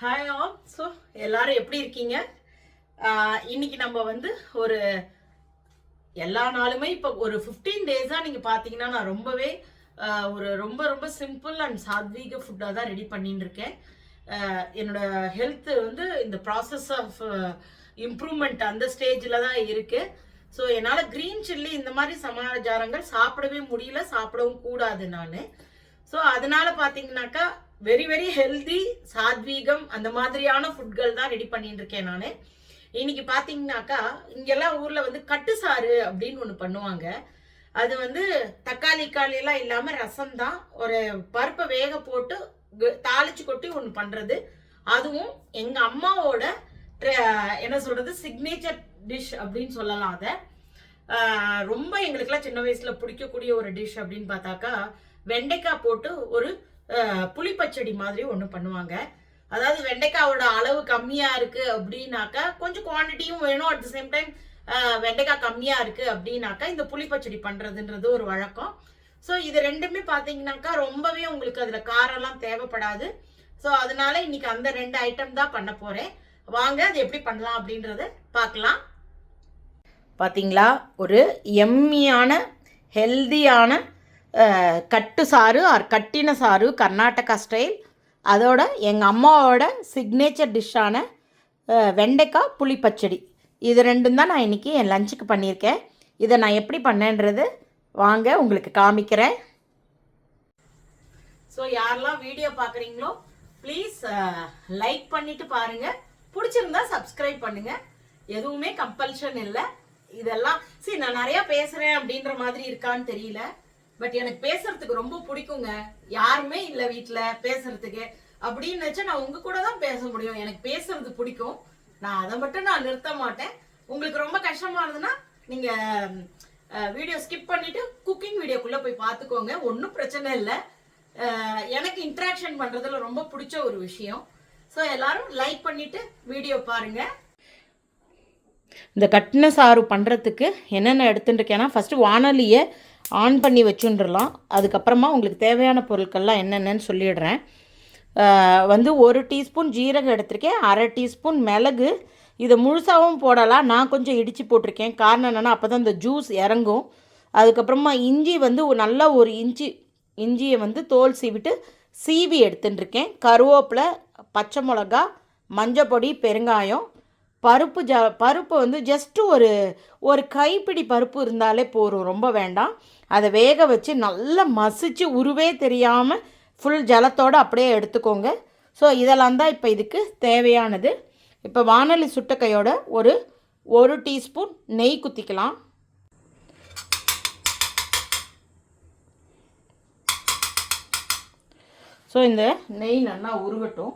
Hi all so எல்லாரும் எப்படி இருக்கீங்க? இன்னைக்கு நம்ம வந்து ஒரு எல்லா நாளுமே இப்போ ஒரு ஃபிஃப்டீன் டேஸாக நீங்கள் பார்த்தீங்கன்னா நான் ரொம்பவே ஒரு ரொம்ப ரொம்ப சிம்பிள் அண்ட் சாத்வீக ஃபுட்டாக தான் ரெடி பண்ணிட்டு இருக்கேன். என்னோட ஹெல்த்து வந்து இந்த ப்ராசஸ் ஆஃப் இம்ப்ரூவ்மெண்ட் அந்த ஸ்டேஜில் தான் இருக்குது ஸோ என்னால் க்ரீன் சில்லி இந்த மாதிரி சமாச்சாரங்கள் சாப்பிடவே முடியல சாப்பிடவும் கூடாது நான். ஸோ அதனால பார்த்தீங்கன்னாக்கா வெரி வெரி ஹெல்தி சாத்வீகம் அந்த மாதிரியான ஃபுட்கள் தான் ரெடி பண்ணிட்டு இருக்கேன் நான். இன்னைக்கு பார்த்தீங்கன்னாக்கா இங்கெல்லாம் ஊரில் வந்து கட்டுசாறு அப்படின்னு ஒன்று பண்ணுவாங்க. அது வந்து தக்காளி காலையெல்லாம் இல்லாமல் ரசம் தான். ஒரு பருப்பை வேக போட்டு தாளிச்சு கொட்டி ஒன்று பண்ணுறது அதுவும் எங்கள் அம்மாவோட என்ன சொல்கிறது சிக்னேச்சர் டிஷ் அப்படின்னு சொல்லலாம் அதை. ரொம்ப எங்களுக்கெல்லாம் சின்ன வயசில் பிடிக்கக்கூடிய ஒரு டிஷ் அப்படின்னு பார்த்தாக்கா வெண்டைக்காய் போட்டு ஒரு புளிப்பச்சடி மாதிரி ஒன்று பண்ணுவாங்க. அதாவது வெண்டைக்காயோட அளவு கம்மியாக இருக்கு அப்படின்னாக்கா கொஞ்சம் குவான்டிட்டியும் வேணும். அட் த சேம் டைம் வெண்டைக்காய் கம்மியாக இருக்கு அப்படின்னாக்கா இந்த புளிப்பச்சடி பண்ணுறதுன்றது ஒரு வழக்கம். ஸோ இது ரெண்டுமே பார்த்தீங்கன்னாக்கா ரொம்பவே உங்களுக்கு அதில் காரம்லாம் தேவைப்படாது. ஸோ அதனால இன்னைக்கு அந்த ரெண்டு ஐட்டம் தான் பண்ண போகிறேன் வாங்க அது எப்படி பண்ணலாம் அப்படின்றத பார்க்கலாம். பார்த்தீங்களா ஒரு எம்மியான ஹெல்தியான கட்டு சாறு ஆர் கட்டின சாறு கர்நாடகா ஸ்டைல் அதோட எங்கள் அம்மாவோட சிக்னேச்சர் டிஷ்ஷான வெண்டைக்காய் புளி பச்சடி. இது ரெண்டும் தான் நான் இன்றைக்கி என் லஞ்சுக்கு பண்ணியிருக்கேன். இதை நான் எப்படி பண்ணேன்றது வாங்க உங்களுக்கு காமிக்கிறேன். ஸோ யாரெல்லாம் வீடியோ பார்க்குறீங்களோ ப்ளீஸ் லைக் பண்ணிவிட்டு பாருங்கள் பிடிச்சிருந்தா சப்ஸ்கிரைப் பண்ணுங்கள் எதுவுமே கம்பல்ஷன் இல்லை. இதெல்லாம் சரி நான் நிறையா பேசுகிறேன் அப்படின்ற மாதிரி இருக்கான்னு தெரியல. பட் எனக்கு பேசுறதுக்கு ரொம்ப பிடிக்குங்க. யாருமே இல்லை வீட்டில் பேசுறதுக்கு. அப்படின்னுச்சா நான் உங்க கூட தான் பேச முடியும். எனக்கு பேசுறது பிடிக்கும். நான் அதை மட்டும் நான் நிறுத்த மாட்டேன். உங்களுக்கு ரொம்ப கஷ்டமா இருந்ததுன்னா நீங்க வீடியோ ஸ்கிப் பண்ணிட்டு குக்கிங் வீடியோக்குள்ள போய் பார்த்துக்கோங்க. ஒன்றும் பிரச்சனை இல்லை. எனக்கு இன்ட்ராக்ஷன் பண்றதுல ரொம்ப பிடிச்ச ஒரு விஷயம். ஸோ எல்லாரும் லைக் பண்ணிட்டு வீடியோ பாருங்க. இந்த கட்டின சாறு பண்ணுறதுக்கு என்னென்ன எடுத்துட்டு இருக்கேன்னா ஃபஸ்ட்டு வானொலியை ஆன் பண்ணி வச்சுன்றலாம் அதுக்கப்புறமா உங்களுக்கு தேவையான பொருட்கள்லாம் என்னென்னு சொல்லிடுறேன். வந்து ஒரு டீஸ்பூன் ஜீரகம் எடுத்திருக்கேன். அரை டீஸ்பூன் மிளகு. இதை முழுசாகவும் போடலாம். நான் கொஞ்சம் இடித்து போட்டிருக்கேன். காரணம் என்னென்னா அப்போ தான் இந்த ஜூஸ் இறங்கும். அதுக்கப்புறமா இஞ்சி வந்து நல்லா ஒரு இஞ்சி இஞ்சியை வந்து தோல் சீவிட்டு சீவி எடுத்துட்டுருக்கேன். கருவேப்பிலை பச்சை மிளகா மஞ்சப்பொடி பெருங்காயம். பருப்பு ஜ பருப்பு வந்து ஜஸ்ட்டு ஒரு ஒரு கைப்பிடி பருப்பு இருந்தாலே போதும். ரொம்ப வேண்டாம். அதை வேக வச்சு நல்லா மசிச்சு உருவே தெரியாமல் ஃபுல் ஜலத்தோடு அப்படியே எடுத்துக்கோங்க. ஸோ இதெல்லாம் தான் இப்போ இதுக்கு தேவையானது. இப்போ வானொலி சுட்டக்கையோட ஒரு ஒரு டீஸ்பூன் நெய் குத்திக்கலாம். ஸோ இந்த நெய் நல்லா உருகட்டும்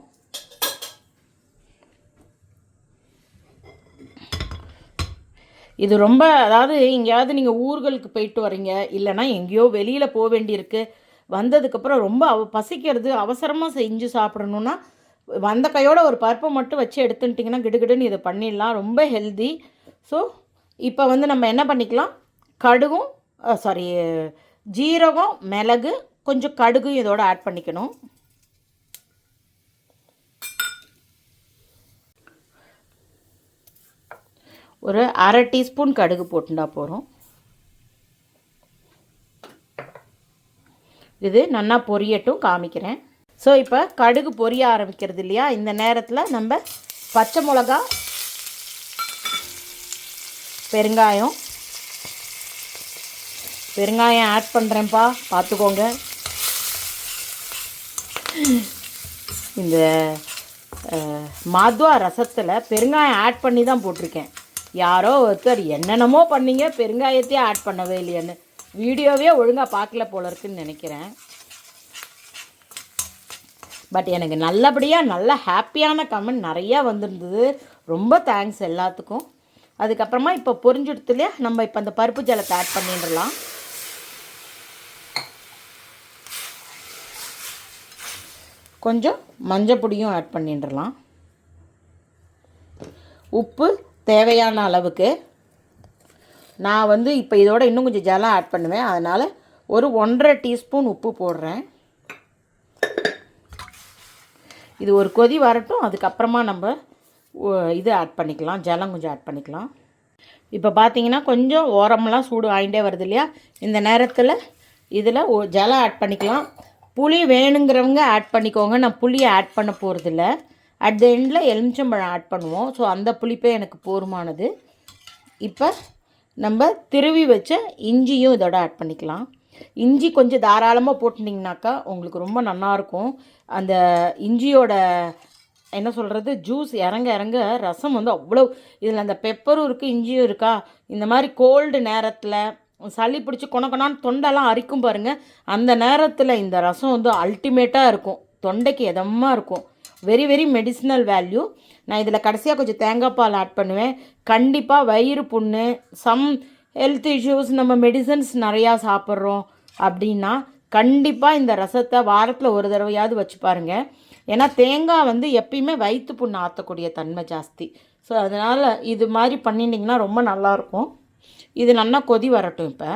இது ரொம்ப அதாவது எங்கேயாவது நீங்கள் ஊர்களுக்கு போயிட்டு வரீங்க இல்லைன்னா எங்கேயோ வெளியில் போக வேண்டியிருக்கு. வந்ததுக்கப்புறம் ரொம்ப அவ பசிக்கிறது அவசரமாக செஞ்சு சாப்பிடணுன்னா வந்த கையோட ஒரு பருப்பை மட்டும் வச்சு எடுத்துட்டிங்கன்னா கிடுகிடுன்னு இதை பண்ணிடலாம். ரொம்ப ஹெல்தி ஸோ இப்போ வந்து நம்ம என்ன பண்ணிக்கலாம்? கடுகும் சாரி ஜீரகம் மிளகு கொஞ்சம் கடுகும் இதோட ஆட் பண்ணிக்கணும். ஒரு அரை டீஸ்பூன் கடுகு போட்டுண்டா போகிறோம் இது நல்லா பொரியட்டும் காமிக்கிறேன். ஸோ இப்போ கடுகு பொரிய ஆரம்பிக்கிறது இல்லையா? இந்த நேரத்தில் நம்ம பச்சை மிளகா பெருங்காயம். பெருங்காயம் ஆட் பண்ணுறேன்ப்பா பார்த்துக்கோங்க இந்த மாதுவா ரசத்தில் பெருங்காயம் ஆட் பண்ணி தான் போட்டிருக்கேன். யாரோ ஒருத்தர் என்னென்னமோ பண்ணீங்க பெருங்காயத்தையே ஆட் பண்ணவே இல்லையான்னு. வீடியோவே ஒழுங்காக பார்க்கல போல இருக்குன்னு நினைக்கிறேன். பட் எனக்கு நல்லபடியாக நல்ல ஹாப்பியான கமெண்ட் நிறையா வந்திருந்தது. ரொம்ப தேங்க்ஸ் எல்லாத்துக்கும். அதுக்கப்புறமா இப்போ பொரிஞ்சுடுத்து நம்ம இப்போ அந்த பருப்பு ஜலத்தை ஆட் பண்ணிடலாம். கொஞ்சம் மஞ்சள் பொடியும் ஆட் பண்ணிடலாம். உப்பு தேவையான அளவுக்கு. நான் வந்து இப்போ இதோட இன்னும் கொஞ்சம் ஜலம் ஆட் பண்ணுவேன். அதனால் ஒரு ஒன்றரை டீஸ்பூன் உப்பு போடுறேன். இது ஒரு கொதி வரட்டும். அதுக்கப்புறமா நம்ம இது ஆட் பண்ணிக்கலாம். ஜலம் கொஞ்சம் ஆட் பண்ணிக்கலாம். இப்போ பார்த்தீங்கன்னா கொஞ்சம் ஓரமெல்லாம் சூடு ஆகிட்டே வருது இல்லையா? இந்த நேரத்தில் இதில் ஜலம் ஆட் பண்ணிக்கலாம். புளி வேணுங்கிறவங்க ஆட் பண்ணிக்கோங்க. நான் புளியை ஆட் பண்ண போகிறதில்ல அட் த எண்டில் எலுமிச்சம்பழம் ஆட் பண்ணுவோம். ஸோ அந்த புளிப்பே எனக்கு போருமானது. இப்போ நம்ம திருவி வச்ச இஞ்சியும் இதோட ஆட் பண்ணிக்கலாம். இஞ்சி கொஞ்சம் தாராளமாக போட்டுட்டிங்கனாக்கா உங்களுக்கு ரொம்ப நல்லாயிருக்கும் அந்த இஞ்சியோட என்ன சொல்கிறது ஜூஸ் இறங்க இறங்க ரசம் வந்து அவ்வளோ இதில் அந்த பெப்பரும் இருக்குது இஞ்சியும் இருக்கா இந்த மாதிரி கோல்டு நேரத்தில் சளி பிடிச்சி கொணக்கொணான்னு தொண்டெல்லாம் அரிக்கும் பாருங்கள் அந்த நேரத்தில் இந்த ரசம் வந்து அல்டிமேட்டாக இருக்கும். தொண்டைக்கு எதமாக இருக்கும். வெரி வெரி மெடிசினல் வேல்யூ நான் இதில் கடைசியாக கொஞ்சம் தேங்காய் பால் ஆட் பண்ணுவேன். கண்டிப்பாக வயிறு புண்ணு சம் ஹெல்த் இஷ்யூஸ் நம்ம மெடிசன்ஸ் நிறையா சாப்பிட்றோம் அப்படின்னா கண்டிப்பாக இந்த ரசத்தை வாரத்தில் ஒரு தடவையாவது வச்சு பாருங்கள் ஏன்னா தேங்காய் வந்து எப்பயுமே வயிற்று புண்ணு ஆற்றக்கூடிய தன்மை ஜாஸ்தி. ஸோ அதனால் இது மாதிரி பண்ணிட்டிங்கன்னா ரொம்ப நல்லாயிருக்கும் இது நல்லா கொதி வரட்டும் இப்போ.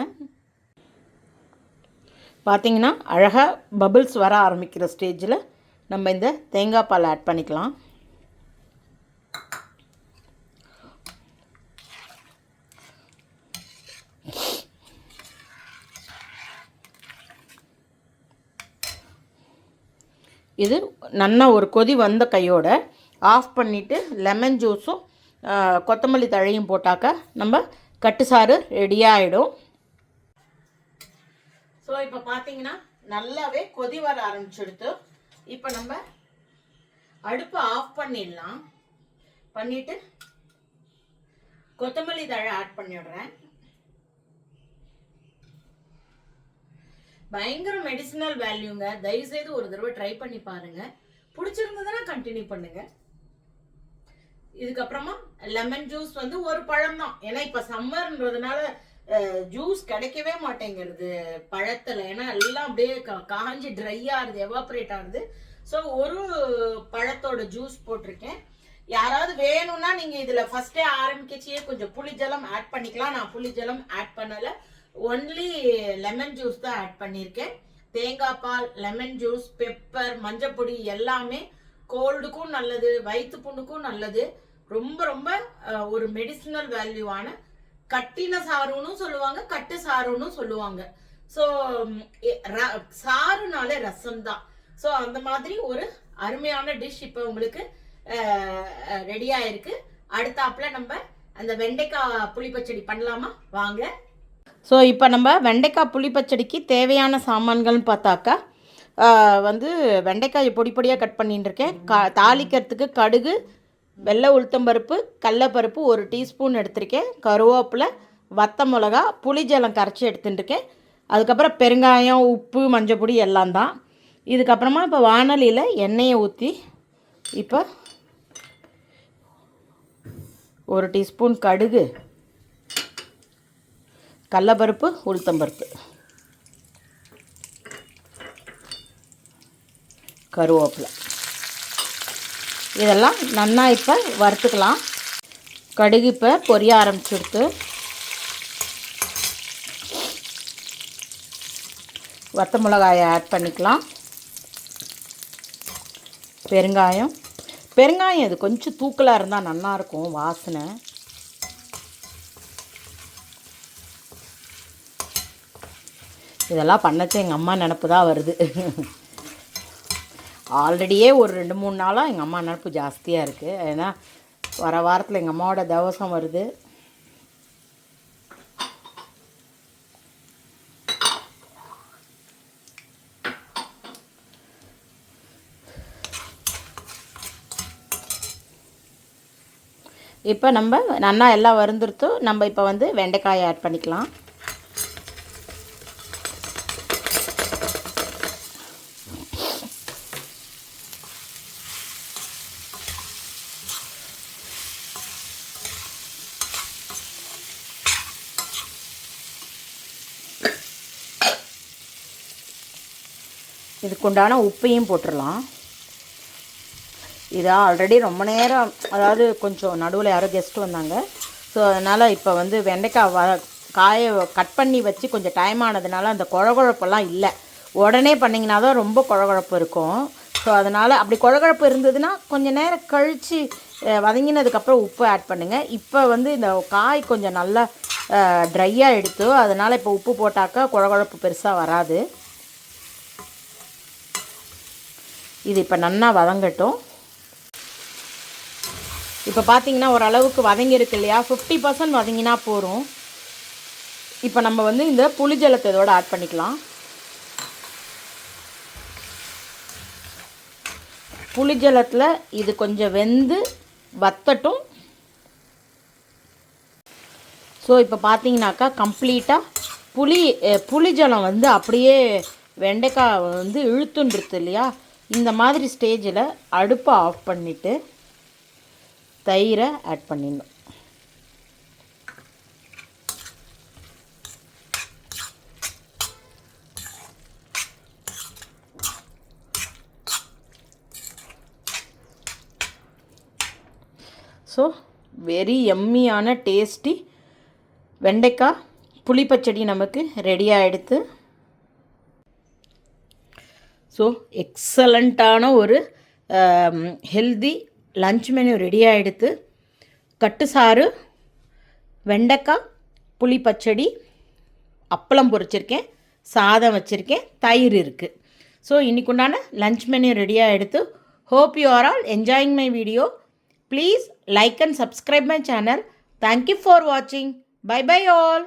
பார்த்தீங்கன்னா அழகாக பபிள்ஸ் வர ஆரம்பிக்கிற ஸ்டேஜில் நம்ம இந்த தேங்காய் பால் ஆட் பண்ணிக்கலாம். இது நல்லா ஒரு கொதி வந்த கையோட ஆஃப் பண்ணிவிட்டு லெமன் ஜூஸும் கொத்தமல்லி தழையும் போட்டாக்கா நம்ம கட்டுசாறு ரெடியாகிடும் ஸோ இப்போ பார்த்தீங்கன்னா நல்லாவே கொதி வர ஆரம்பிச்சிடுத்து இப்போ நம்ம அடுப்பை ஆஃப் பண்ணிடலாம். பண்ணிட்டு கொத்தமல்லி தழை ஆட் பண்ணிடுறேன். பயங்கர மெடிசினல் வேல்யூங்க தயவுசெய்து ஒரு தடவை ட்ரை பண்ணி பாருங்க. பிடிச்சிருந்ததுன்னா கண்டினியூ பண்ணுங்க. இதுக்கப்புறமா லெமன் ஜூஸ் வந்து ஒரு பழம் தான் ஏன்னா இப்போ சம்மர்ன்றதுனால ஜூஸ் கிடைக்கவே மாட்டேங்கிறது பழத்தில். ஏன்னா எல்லாம் அப்படியே கா- காஞ்சி ட்ரை ஆகுது எவாப்ரேட் ஆகுது ஸோ ஒரு பழத்தோட ஜூஸ் போட்டிருக்கேன். யாராவது வேணும்னா நீங்கள் இதில் ஃபஸ்ட்டே ஆரம்பிக்கச்சியே கொஞ்சம் புளிஜலம் ஆட் பண்ணிக்கலாம். நான் புளிஜலம் ஆட் பண்ணலை. ஒன்லி லெமன் ஜூஸ் தான் ஆட் பண்ணியிருக்கேன். தேங்காய் பால் லெமன் ஜூஸ் பெப்பர் மஞ்சப்பொடி எல்லாமே கோல்டுக்கும் நல்லது வயிற்று புண்ணுக்கும் நல்லது. ரொம்ப ரொம்ப ஒரு மெடிசினல் வேல்யூவான கட்டின சாறுன்னு சொல்லுவாங்க கட்டு சாறுன்னு சொல்லுவாங்க. ஸோ சாறுனாலே ரசம் தான் ஸோ அந்த மாதிரி ஒரு அருமையான டிஷ் இப்போ உங்களுக்கு ரெடியாக இருக்கு அடுத்தாப்புல நம்ம அந்த வெண்டைக்காய் புளிப்பச்சடி பண்ணலாமா? வாங்க. ஸோ இப்போ நம்ம வெண்டைக்காய் புளிப்பச்சடிக்கு தேவையான சாமான்கள்னு பார்த்தாக்கா வந்து வெண்டைக்காயை பொடி பொடியாக கட் பண்ணிட்டு இருக்கேன். கா தாளிக்கிறதுக்கு கடுகு வெள்ளை உளுத்தம்பருப்பு கடலப்பருப்பு ஒரு டீஸ்பூன் எடுத்திருக்கேன். கருவேப்பிலை வத்த மிளகா புளிஜலம் கரைச்சி எடுத்துட்டுருக்கேன். அதுக்கப்புறம் பெருங்காயம் உப்பு மஞ்சப்பொடி எல்லாம் தான். இதுக்கப்புறமா இப்போ வானலியில் எண்ணெயை ஊற்றி இப்போ ஒரு டீஸ்பூன் கடுகு கடலப்பருப்பு உளுத்தம்பருப்பு கருவேப்பிலை. இதெல்லாம் நன்னா இப்போ வறுத்துக்கலாம். கடுகு இப்போ பொரிய ஆரம்பிச்சுடுத்து. வத்த மிளகாயை ஆட் பண்ணிக்கலாம். பெருங்காயம். பெருங்காயம் இது கொஞ்சம் தூக்கலாக இருந்தால் நல்லாயிருக்கும் வாசனை. இதெல்லாம் பண்ணச்சே எங்கள் அம்மா நினப்பு தான் வருது. ஆல்ரெடியே ஒரு ரெண்டு மூணு நாளாக எங்கள் அம்மா நினப்பு ஜாஸ்தியாக இருக்குது ஏன்னா வர வாரத்தில் எங்கள் அம்மாவோட தவசம் வருது. இப்போ நம்ம நல்லா எல்லாம் வருந்துருத்தோ நம்ம இப்போ வந்து வெண்டைக்காயை ஆட் பண்ணிக்கலாம். இதுக்குண்டான உப்பையும் போட்டுடலாம் இது ஆல்ரெடி ரொம்ப நேரம் அதாவது கொஞ்சம் நடுவில் யாரோ கெஸ்ட் வந்தாங்க. ஸோ அதனால் இப்போ வந்து வெண்டைக்காய் வ காயை கட் பண்ணி வச்சு கொஞ்சம் டைம் ஆனதுனால அந்த குழகுழப்பெல்லாம் இல்லை. உடனே பண்ணிங்கன்னா தான் ரொம்ப குழகுழப்பு இருக்கும். ஸோ அதனால் அப்படி குழகுழப்பு இருந்ததுன்னா கொஞ்சம் நேரம் கழித்து வதங்கினதுக்கப்புறம் உப்பு ஆட் பண்ணுங்கள் இப்போ வந்து இந்த காய் கொஞ்சம் நல்லா ட்ரையாக எடுத்து அதனால் இப்போ உப்பு போட்டாக்கா குழகுழப்பு பெருசாக வராது. இது இப்போ நல்லா வதங்கட்டும். இப்போ பார்த்தீங்கன்னா ஓரளவுக்கு வதங்கியிருக்கு இல்லையா? ஃபிஃப்டி பர்சன்ட் வதங்கினா போதும். இப்போ நம்ம வந்து இந்த புளிஜலத்தை இதோட ஆட் பண்ணிக்கலாம். புளிஜலத்தில் இது கொஞ்சம் வெந்து வத்தட்டும். ஸோ இப்போ பார்த்தீங்கன்னாக்கா கம்ப்ளீட்டாக புளி புளிஜலம் வந்து அப்படியே வெண்டைக்காய் வந்து இழுத்துன்றது இல்லையா? இந்த மாதிரி ஸ்டேஜில் அடுப்பை ஆஃப் பண்ணிவிட்டு தயிரை ஆட் பண்ணிடணும். ஸோ வெரி எம்மியான டேஸ்டி வெண்டைக்காய் புளிப்பச்சடி நமக்கு ரெடி ஆகிடுத்து ஸோ எக்ஸலண்ட்டான ஒரு ஹெல்தி லஞ்ச் மெனு ரெடி ஆகிடுத்து கட்டுசாறு வெண்டைக்காய் புளி பச்சடி அப்பளம் பொரிச்சிருக்கேன் சாதம் வச்சுருக்கேன் தயிர் இருக்குது ஸோ இன்னைக்கு உண்டான லஞ்ச் மெனு ரெடியாக எடுத்து hope you are all enjoying my video please like and subscribe my channel thank you for வாட்சிங் பை பை ஆல்